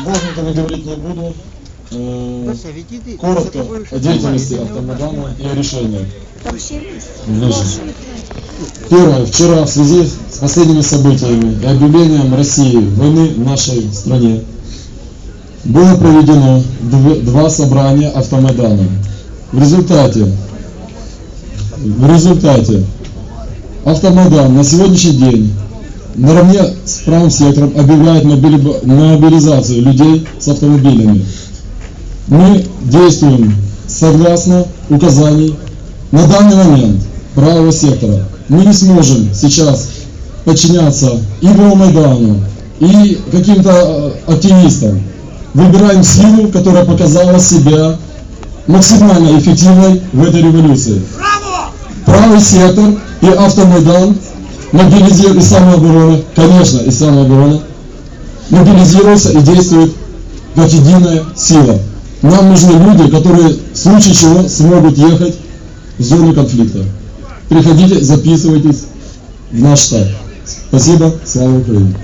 лозунгами говорить не буду. Коротко о деятельности всё автомайдана и о? Ближе. Первое. Вчера в связи с последними событиями и объявлением России войны в нашей стране было проведено дв- два собрания автомайдана. В результате, в результате автомайдан на сегодняшний день наравне с правым сектором объявляет мобили- мобилизацию людей с автомобилями. Мы действуем согласно указаний на данный момент правого сектора. Мы не сможем сейчас подчиняться и Майдану, и каким-то э, активистам. Выбираем силу, которая показала себя максимально эффективной в этой революции. Правый сектор и автомайдан мобилизируют и самооборона, конечно, и самооборона, мобилизируются и действуют как единая сила. Нам нужны люди, которые в случае чего смогут ехать в зону конфликта. Приходите, записывайтесь в наш штаб. Спасибо, слава Украине.